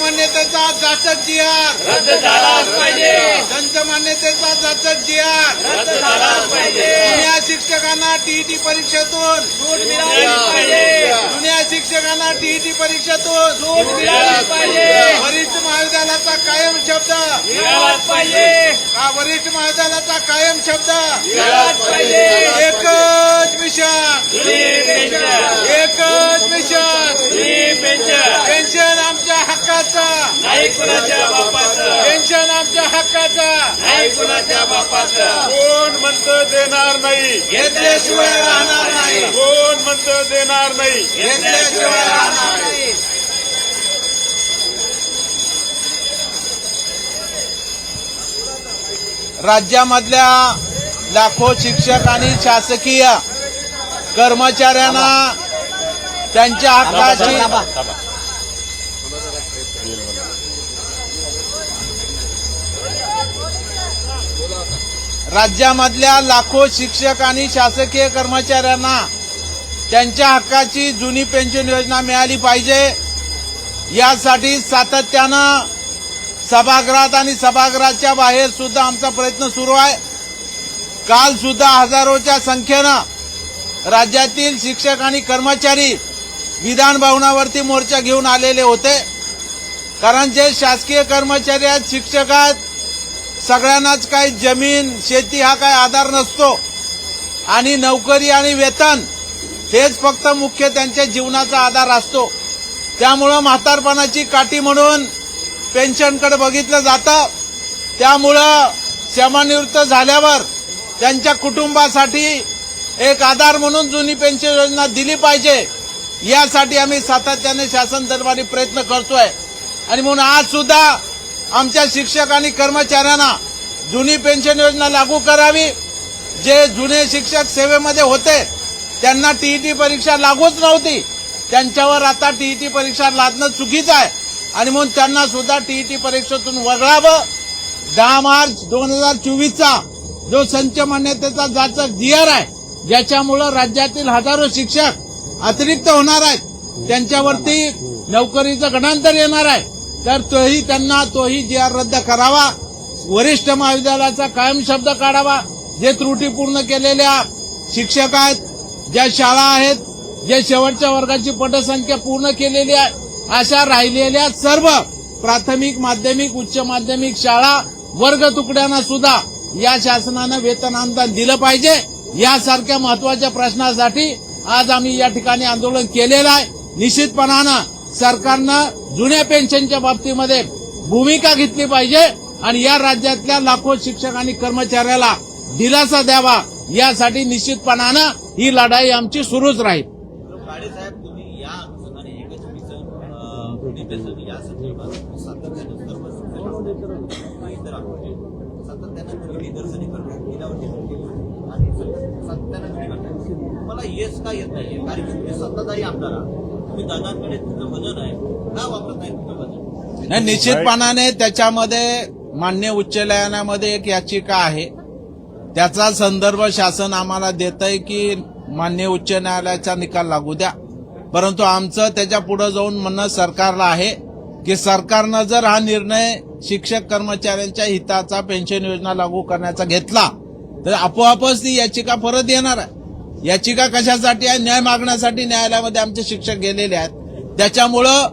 मान्यतेचा जाचक जी आर रद्द झालाच पाहिजे. संच मान्यतेचा जाचक जी आर रद्द झालाच पाहिजे. जुन्या शिक्षकांना टीईटी परीक्षेतून. सूट मिळालीच पाहिजे. जुन्या शिक्षकांना टीईटी परीक्षेतून. सूट मिळालीच पाहिजे. वरिष्ठ महाविद्यालयाचा कायम शब्द. मिळालाच पाहिजे. हा वरिष्ठ महाविद्यालयाचा कायम शब्द? मिळालाच पाहिजे. कुणाच्या बापाचं? पेन्शन आमच्या हक्काचं. नाही कुणाच्या बापाचं? कोण म्हणतं देणार नाही? घेतल्याशिवाय राहणार नाही. कोण म्हणतं देणार नाही? घेतल्याशिवाय राहणार नाही. राज्यामधल्या लाखो शिक्षक आणि शासकीय कर्मचाऱ्यांना त्यांच्या हक्काची राज्यामधल्या लाखो शिक्षक आणि शासकीय कर्मचाऱ्यांना त्यांच्या हक्काची जुनी पेन्शन योजना मिळाली पाहिजे. यासाठी सातत्यानं सभागृहात आणि सभागृहाच्या बाहेर सुद्धा आमचा प्रयत्न सुरू आहे. काल सुद्धा हजारोच्या संख्येनं राज्यातील शिक्षक आणि कर्मचारी विधान भवनावरती मोर्चा घेऊन आलेले होते. कारण जे शासकीय कर्मचारी आहेत शिक्षक आहेत सगळ्यांनाच काही जमीन शेती हा काही आधार नसतो. आणि नोकरी आणि वेतन हेच फक्त मुख्य त्यांच्या जीवनाचा आधार असतो. त्यामुळं म्हातारपणाची काठी म्हणून पेन्शनकडे बघितलं जातं. त्यामुळं सेवानिवृत्त झाल्यावर त्यांच्या कुटुंबासाठी एक आधार म्हणून जुनी पेन्शन योजना दिली पाहिजे. यासाठी आम्ही सातत्याने शासन दरबारी प्रयत्न करतोय. आणि म्हणून आज सुद्धा आमच्या शिक्षक आणि कर्मचाऱ्यांना जुनी पेन्शन योजना लागू करावी. जे जुने शिक्षक सेवेमध्ये होते त्यांना टीईटी परीक्षा लागूच नव्हती. त्यांच्यावर आता टीईटी परीक्षा लादणं चुकीचं आहे. आणि म्हणून त्यांना सुद्धा टीईटी परीक्षेतून वगळावं. दहा मार्च दोन हजार चोवीसचा जो संच मान्यतेचा जाचक जीआर आहे ज्याच्यामुळं राज्यातील हजारो शिक्षक अतिरिक्त होणार आहेत. त्यांच्यावरती नोकरीचं गणांतर येणार आहे. तर तोही त्यांना तोही जी आर रद्द करावा. वरिष्ठ महाविद्यालयाचा कायम शब्द काढावा. जे त्रुटीपूर्ण केलेल्या शिक्षक आहेत ज्या शाळा आहेत जे शेवटच्या वर्गाची पटसंख्या पूर्ण केलेली आहे अशा राहिलेल्या सर्व प्राथमिक माध्यमिक उच्च माध्यमिक शाळा वर्ग तुकड्यांना सुद्धा या शासनानं वेतन अनुदान दिलं पाहिजे. यासारख्या महत्त्वाच्या प्रश्नासाठी आज आम्ही या ठिकाणी आंदोलन केलेलं आहे. निश्चितपणानं सरकारनं जुन्या पेन्शनच्या बाबतीमध्ये भूमिका घेतली पाहिजे आणि या राज्यातल्या लाखो शिक्षक आणि कर्मचाऱ्याला दिलासा द्यावा यासाठी निश्चितपणानं ही लढाई आमची सुरूच राहील. मला येस का येत नाही सत्ताधारी आमदार तुम्ही दादांकडे तुमचं वजन आहे. का वापरत नाही तुमचं वजन नाही निश्चितपणाने त्याच्यामध्ये मान्य उच्च न्यायालयामध्ये एक याचिका आहे. त्याचा संदर्भ शासन आम्हाला देत आहे की मान्य उच्च न्यायालयाचा निकाल लागू द्या. परंतु आमचं त्याच्या पुढे जाऊन म्हणणं सरकारला आहे की सरकारनं जर हा निर्णय शिक्षक कर्मचाऱ्यांच्या हिताचा पेन्शन योजना लागू करण्याचा घेतला तर आपोआपच ती याचिका परत येणार आहे. याचिका कशासाठी आहे न्याय मागण्यासाठी न्यायालयामध्ये आमचे शिक्षक गेलेले आहेत. त्याच्यामुळं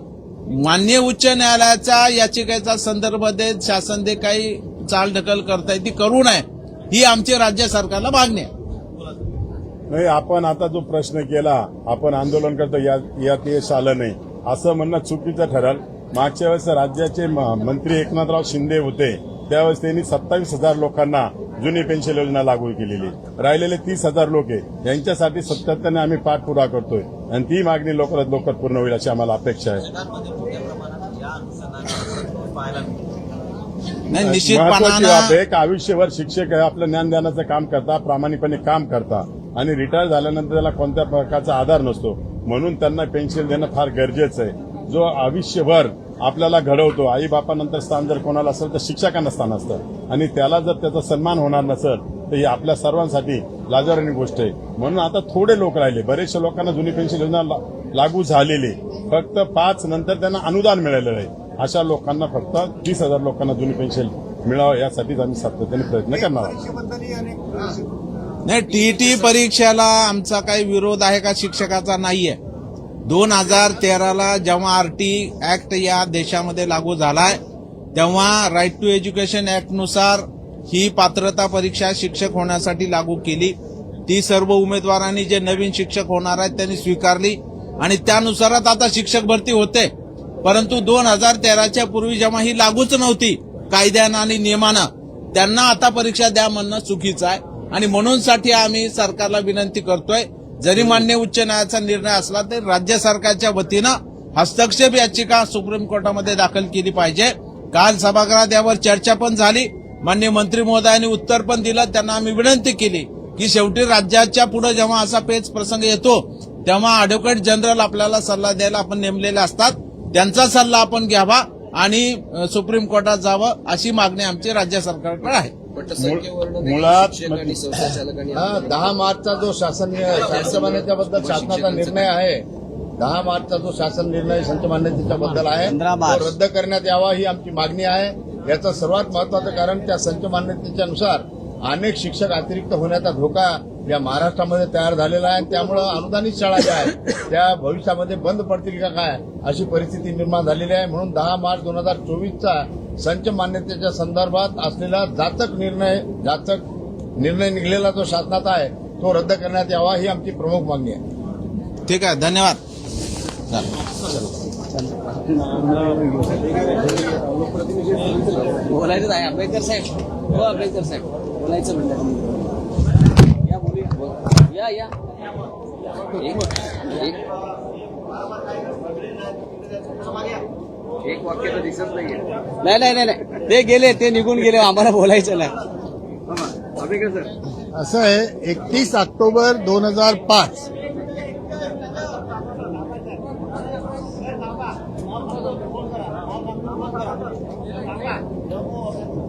मान्य उच्च न्यायालयाचा याचिकेचा संदर्भ देत शासन जे काही चालढकल करताय ती करू नये. ही आमची राज्य सरकारला मागणी आहे. नाही आपण आता जो प्रश्न केला आपण आंदोलन करतो यात यश आलं नाही. असं म्हणणं चुकीचं ठरल. मागच्या वेळेस राज्याचे म- मंत्री एकनाथराव शिंदे होते. त्यावेळेस त्यांनी सत्तावीस हजार लोकांना जुनी पेन्शन योजना लागू केलेली राहिलेले तीस हजार लोक आहे. यांच्यासाठी सातत्याने आम्ही पाठपुरावा करतोय. आणि ती मागणी लवकरात लवकर पूर्ण होईल अशी आम्हाला अपेक्षा आहे. महत्वाची बाब आहे की आयुष्यभर शिक्षक हे आपलं ज्ञान देण्याचं काम करता प्रामाणिकपणे काम करता. आणि रिटायर झाल्यानंतर त्याला कोणत्या प्रकारचा आधार नसतो. म्हणून त्यांना पेन्शन देणं फार गरजेचं आहे. जो आयुष्यभर आपल्याला घडवतो. आई बापानंतर स्थान जर कोणाला असेल तर शिक्षकांना स्थान असतं. आणि त्याला जर त्याचा सन्मान होणार नसेल तर ही आपल्या सर्वांसाठी लाजारणी गोष्ट आहे. म्हणून आता थोडे लोक राहिले. बरेचशा लोकांना जुनी पेन्शन योजना लागू झालेली. फक्त पाच नंतर त्यांना अनुदान मिळालेलं आहे. अशा लोकांना फक्त तीस हजार लोकांना जुनी पेन्शन मिळावं यासाठीच आम्ही सातत्याने प्रयत्न करणार आहोत. नाही टीईटी परीक्षेला आमचा काही विरोध आहे का? शिक्षकाचा नाहीये. दोन हजार तेराला जेव्हा आर टी ऍक्ट या देशामध्ये लागू झालाय तेव्हा राईट टू एज्युकेशन ऍक्टनुसार ही पात्रता परीक्षा शिक्षक होण्यासाठी लागू केली. ती सर्व उमेदवारांनी जे नवीन शिक्षक होणार आहेत त्यांनी स्वीकारली आणि त्यानुसारच आता शिक्षक भरती होते. परंतु दोन हजार तेराच्या पूर्वी जेव्हा ही लागूच नव्हती कायद्यानं आणि नियमानं त्यांना आता परीक्षा द्या म्हणणं चुकीचं आहे. आणि म्हणून साठी आम्ही सरकारला विनंती करतोय जरी मान्य उच्च न्यायालयाचा निर्णय असला तरी राज्य सरकारच्या वतीनं हस्तक्षेप याचिका सुप्रीम कोर्टामध्ये दाखल केली पाहिजे. काल सभागृहात यावर चर्चा पण झाली. मान्य मंत्री महोदयांनी उत्तर पण दिलं. त्यांना आम्ही विनंती केली की शेवटी राज्याच्या पुढे जेव्हा असा पेच प्रसंग येतो तेव्हा अॅडव्होकेट जनरल आपल्याला सल्ला द्यायला आपण नेमलेले असतात. त्यांचा सल्ला आपण घ्यावा आणि सुप्रीम कोर्टात जावं अशी मागणी आमची राज्य सरकारकडे आहे. मुळात हा दहा मार्चचा जो शासन संच मान्यतेबद्दल शासनाचा निर्णय आहे. दहा मार्चचा जो शासन निर्णय संच मान्यतेच्याबद्दल आहे तो रद्द करण्यात यावा ही आमची मागणी आहे. याचं सर्वात महत्वाचं कारण त्या संच मान्यतेच्या नुसार अनेक शिक्षक अतिरिक्त होण्याचा धोका या महाराष्ट्रामध्ये तयार झालेला आहे. त्यामुळं अनुदानित शाळा ज्या आहेत त्या भविष्यामध्ये बंद पडतील का काय अशी परिस्थिती निर्माण झालेली आहे. म्हणून दहा मार्च दोन हजार चोवीसचा संच मान्यतेच्या संदर्भात असलेला जाचक निर्णय जाचक निर्णय निघलेला जो शासनाचा आहे तो रद्द करण्यात यावा ही आमची प्रमुख मागणी आहे. ठीक आहे धन्यवाद. चला. बोलायचं आहे आंबेडकर साहेब. हो आंबेडकर साहेब. बोलायचं म्हणलं. या बोलूया. या या. एक एक. एक वाक्य तर दिसत नाहीये. नाही नाही नाही नाही. ते गेले ते निघून गेले आम्हाला बोलायचं नाही. असं आहे एकतीस ऑक्टोबर दोन हजार पाच.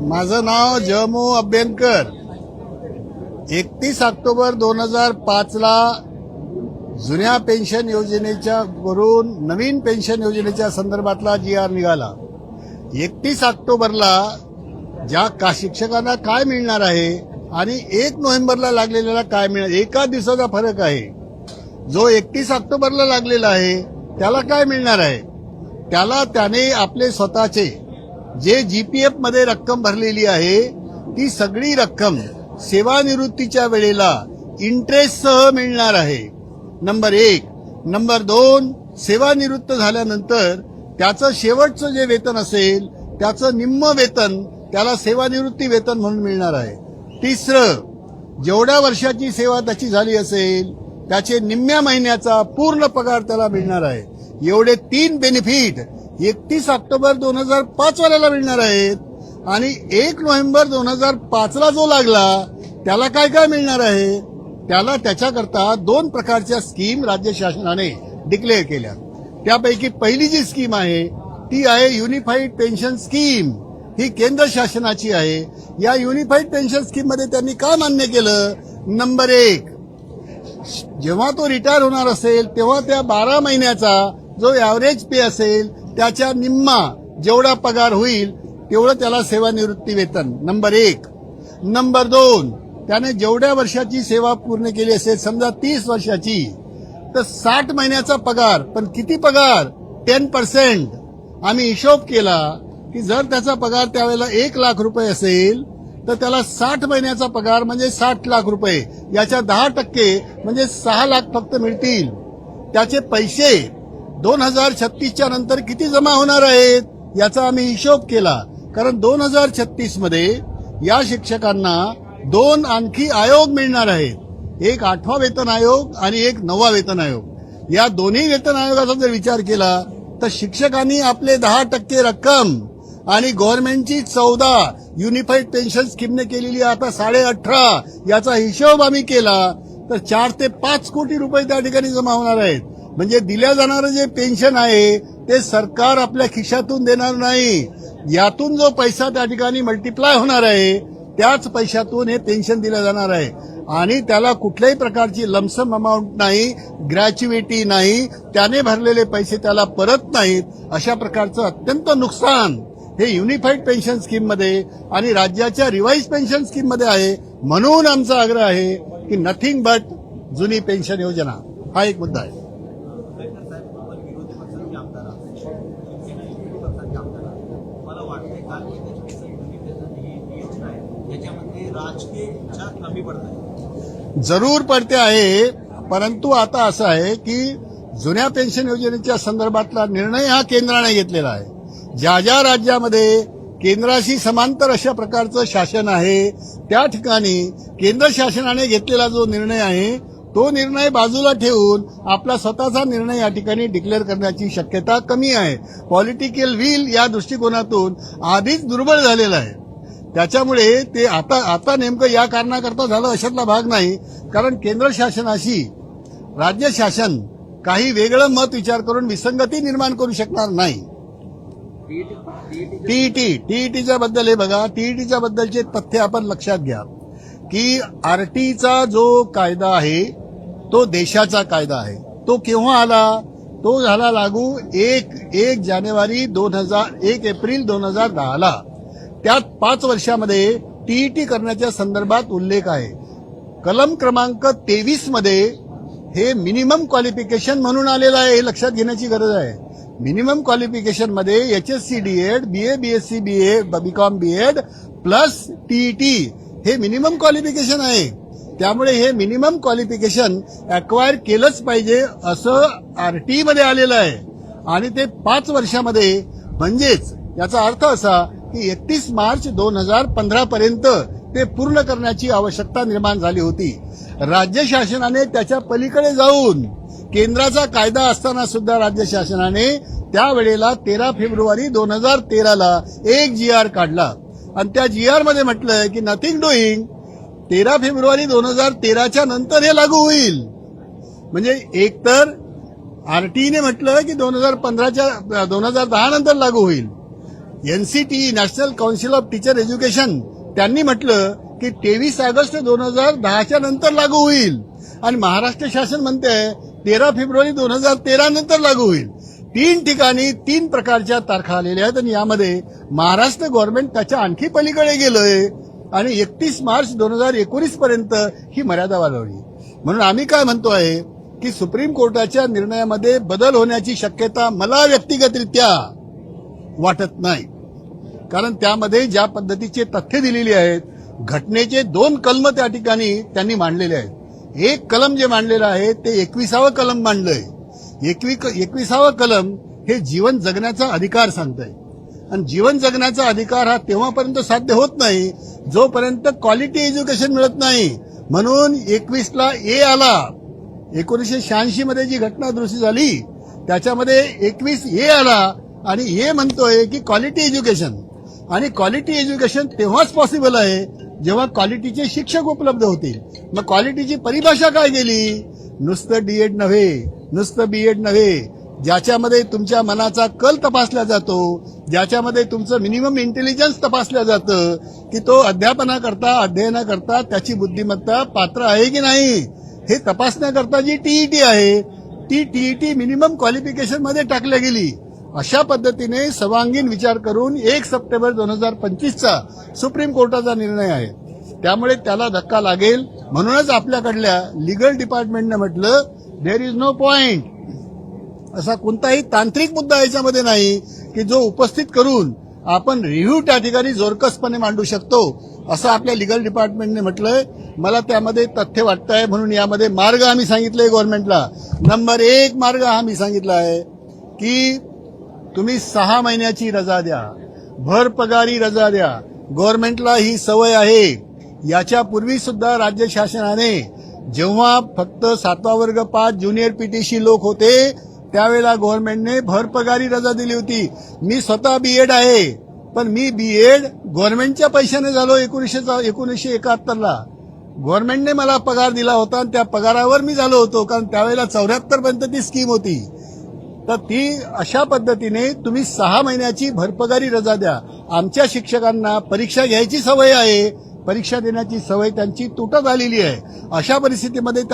माझं नाव जमू अभ्यंकर. एकतीस ऑक्टोबर दोन हजार पाच ला जुन्या पेन्शन योजनेच्या वरून नवीन पेन्शन योजनेच्या संदर्भातला जी आर निघाला. एकतीस ऑक्टोबरला ज्या का शिक्षकांना काय मिळणार आहे आणि एक नोव्हेंबरला लागलेल्याला काय मिळणार एका दिवसाचा फरक आहे. जो एकतीस ऑक्टोबरला लागलेला आहे त्याला काय मिळणार आहे? त्याला त्याने आपले स्वतःचे जे जीपीएफमध्ये रक्कम भरलेली आहे ती सगळी रक्कम सेवानिवृत्तीच्या वेळेला इंटरेस्ट सह मिळणार आहे. नंबर एक. नंबर दोन सेवानिवृत्त झाल्यानंतर त्याचं शेवटचं जे वेतन असेल त्याचं निम्म वेतन त्याला सेवानिवृत्ती वेतन म्हणून मिळणार आहे. तिसरं जेवढ्या वर्षाची सेवा त्याची झाली असेल त्याचे निम्म्या महिन्याचा पूर्ण पगार त्याला मिळणार आहे. एवढे तीन बेनिफिट एकतीस ऑक्टोबर दोन हजार पाच वाल्याला मिळणार आहेत. आणि एक नोव्हेंबर दोन हजार पाचला जो लागला त्याला काय काय मिळणार आहे? त्याला त्याच्याकरता दोन प्रकारच्या स्कीम राज्य शासनाने डिक्लेअर केल्या. त्यापैकी पहिली जी स्कीम आहे ती आहे युनिफाईड पेन्शन स्कीम ही केंद्र शासनाची आहे. या युनिफाईड पेन्शन स्कीममध्ये त्यांनी का मान्य केलं? नंबर एक जेव्हा तो रिटायर होणार असेल तेव्हा त्या बारा महिन्याचा जो ॲव्हरेज पे असेल त्याच्या निम्मा जेवढा पगार होईल तेवढं त्याला सेवानिवृत्ती वेतन. नंबर एक. नंबर दोन त्याने जेवढ्या वर्षाची सेवा पूर्ण केली असेल समजा तीस वर्षाची तर साठ महिन्याचा पगार पण किती पगार? टेन पर्सेंट आम्ही हिशोब केला की जर त्याचा पगार त्यावेळेला एक लाख रुपये असेल तर त्याला साठ महिन्याचा पगार म्हणजे साठ लाख रुपये. याच्या दहा टक्के म्हणजे सहा लाख फक्त मिळतील. त्याचे पैसे दोन हजार छत्तीसच्या नंतर किती जमा होणार आहेत याचा आम्ही हिशोब केला. कारण दोन हजार छत्तीसमध्ये या शिक्षकांना दोन आणखी आयोग मिळणार आहेत. एक आठवा वेतन आयोग आणि एक नववा वेतन आयोग. या दोन्ही वेतन आयोगाचा जर विचार केला तर शिक्षकांनी आपले दहा टक्के रक्कम आणि गव्हर्नमेंटची चौदा युनिफाईड पेन्शन स्कीमने केलेली आता साडे अठरा याचा हिशोब आम्ही केला तर चार ते पाच कोटी रुपये त्या ठिकाणी जमा होणार आहेत. म्हणजे दिल्या जाणारं जे पेन्शन आहे ते सरकार आपल्या खिशातून देणार नाही. यातून जो पैसा त्या ठिकाणी मल्टिप्लाय होणार आहे त्याच पैशातून हे पेन्शन दिलं जाणार आहे. आणि त्याला कुठल्याही प्रकारची लमसम अमाऊंट नाही ग्रॅच्युएटी नाही त्याने भरलेले पैसे त्याला परत नाहीत अशा प्रकारचं अत्यंत नुकसान हे युनिफाईड पेन्शन स्कीममध्ये आणि राज्याच्या रिवाईज पेन्शन स्कीममध्ये आहे. म्हणून आमचा आग्रह आहे की नथिंग बट जुनी पेन्शन योजना. हा एक मुद्दा आहे. मला याच्यामध्ये राजकीय इच्छा कमी पडत आहे जरूर पडते आहे परंतु आता असं आहे की जुन्या पेन्शन योजनेच्या संदर्भातला निर्णय हा केंद्राने घेतलेला आहे. ज्या ज्या राज्यामध्ये केंद्राशी समांतर अशा प्रकारचं शासन आहे त्या ठिकाणी केंद्र शासनाने घेतलेला जो निर्णय आहे तो निर्णय बाजूला ठेवून आपला स्वतःचा निर्णय या ठिकाणी डिक्लेअर करण्याची शक्यता कमी आहे. पॉलिटिकल व्हील या दृष्टिकोनातून आधीच दुर्बळ झालेला आहे. त्याच्यामुळे ते आता आता नेमकं या कारणाकरता झालं अशातला भाग नाही. कारण केंद्र शासनाशी राज्य शासन काही वेगळं मत विचार करून विसंगती निर्माण करू शकणार नाही. टीईटी टीईटीच्या बद्दल हे बघा. टीईटीच्या बद्दलचे तथ्य आपण लक्षात घ्या. की आरटीचा जो कायदा आहे तो देशाचा कायदा आहे. तो केव्हा आला? तो झाला लागू एक एक जानेवारी दोन हजार एक एप्रिल दोन हजार दहाला. त्यात पाच वर्षामध्ये टीईटी करण्याच्या संदर्भात उल्लेख आहे. कलम क्रमांक तेवीसमध्ये हे मिनिमम क्वालिफिकेशन म्हणून आलेलं आहे हे लक्षात घेण्याची गरज आहे. Minimum क्वालिफिकेशनमध्ये H S C D Ed B A B S C B A BCom B Ed plus TET हे मिनिमम क्वालिफिकेशन आहे. त्यामुळे हे मिनिमम क्वालिफिकेशन अक्वायर केलंच पाहिजे असं आर टी मध्ये आलेलं आहे. आणि ते पाच वर्षामध्ये म्हणजेच याचा अर्थ असा की एकतीस मार्च दोन हजार पंधरा पर्यंत ते पूर्ण करण्याची आवश्यकता निर्माण झाली होती. राज्य शासनाने त्याच्या पलीकडे जाऊन केंद्राचा कायदा असताना सुद्धा राज्य शासनाने त्यावेळेला तेरा फेब्रुवारी दोन हजार तेराला एक जी आर काढला. आणि त्या जी आरमध्ये म्हटलंय की नथिंग डुईंग तेरा फेब्रुवारी दोन हजार तेराच्या नंतर हे लागू होईल. म्हणजे एकतर आरटीने म्हटलं की दोन हजार पंधराच्या दोन हजार दहा नंतर लागू होईल. NCT national council of teacher education त्यांनी म्हटलं की तेवीस ऑगस्ट दोन हजार दहाच्या नंतर लागू होईल. आणि महाराष्ट्र शासन म्हणते तेरा फेब्रुवारी दोन हजार तेरा नंतर लागू होईल. तीन ठिकाणी तीन प्रकारच्या तारखा आलेल्या आहेत आणि यामध्ये महाराष्ट्र गव्हर्नमेंट त्याच्या आणखी पलीकडे गेलंय आणि एकतीस मार्च दोन हजार एकोणीस पर्यंत ही मर्यादा वाढवली. म्हणून आम्ही काय म्हणतोय की सुप्रीम कोर्टाच्या निर्णयामध्ये बदल होण्याची शक्यता मला व्यक्तिगतरित्या वाटत नाही. कारण त्यामध्ये ज्या पद्धतीचे तथ्य दिलेली आहेत घटनेचे दोन कलम त्या ठिकाणी त्यांनी मांडलेले आहेत. एक कलम जे मांडलेलं आहे ते एकविसावं कलम मांडलंय. एकवी एकविसावं कलम हे जीवन जगण्याचा अधिकार सांगतंय. आणि जीवन जगण्याचा अधिकार हा तेव्हापर्यंत साध्य होत नाही जोपर्यंत क्वालिटी एज्युकेशन मिळत नाही. म्हणून एकवीसला ए आला. एकोणीसशे शहाऐंशी मध्ये जी घटना दुरुस्ती झाली त्याच्यामध्ये एकवीस ए आला. आणि हे म्हणतोय की क्वालिटी एज्युकेशन आणि क्वालिटी एज्युकेशन तेव्हाच पॉसिबल आहे जेव्हा क्वालिटीचे शिक्षक उपलब्ध होतील. मग क्वालिटीची परिभाषा काय गेली नुसतं डीएड नव्हे नुसतं बीएड नव्हे ज्याच्यामध्ये तुमच्या मनाचा कल तपासला जातो ज्याच्यामध्ये तुमचं मिनिमम इंटेलिजन्स तपासलं जातं की तो अध्यापनाकरता अध्ययनाकरता त्याची बुद्धिमत्ता पात्र आहे की नाही? हे तपासण्याकरता जी टीईटी आहे ती टीईटी मिनिमम क्वालिफिकेशनमध्ये टाकल्या गेली. अशा पद्धतीने सर्वांगीण विचार करून एक सप्टेंबर दोन हजार पंचवीसचा सुप्रीम कोर्टाचा निर्णय आहे. त्यामुळे त्याला धक्का लागेल. म्हणूनच आपल्याकडल्या लिगल डिपार्टमेंटनं म्हटलं देर इज नो पॉइंट असा कोणताही तांत्रिक मुद्दा याच्यामध्ये नाही की जो उपस्थित करून आपण रिव्ह्यू त्या ठिकाणी जोरकसपणे मांडू शकतो असं आपल्या लिगल डिपार्टमेंटने म्हटलंय. मला त्यामध्ये तथ्य वाटतंय म्हणून यामध्ये मार्ग आम्ही सांगितले गव्हर्नमेंटला नंबर एक मार्ग हा मी सांगितला आहे की तुम्ही सहा महिन्याची रजा द्या. भर पगारी रजा द्या. गव्हर्नमेंटला ही सवय आहे. याच्यापूर्वी सुद्धा राज्य शासनाने जेव्हा फक्त सातवा वर्ग पाच ज्युनियर पीटीसी लोक होते त्यावेळेला गव्हर्नमेंटने भर पगारी रजा दिली होती. मी स्वतः बीएड आहे. पण मी बीएड गव्हर्नमेंटच्या पैशाने झालो एकोणीसशे एकोणीसशे एकाहत्तरला. गव्हर्नमेंटने मला पगार दिला होता आणि त्या पगारावर मी झालो होतो कारण त्यावेळेला चौऱ्याहत्तर पर्यंत ती स्कीम होती. तर ती अशा पद्धतीने तुम्ही सहा महिन्याची भरपगारी रजा द्या. आमच्या शिक्षकांना परीक्षा घ्यायची सवय आहे. परीक्षा देण्याची सवय त्यांची तुटत आलेली आहे. अशा परिस्थितीमध्ये त्यांना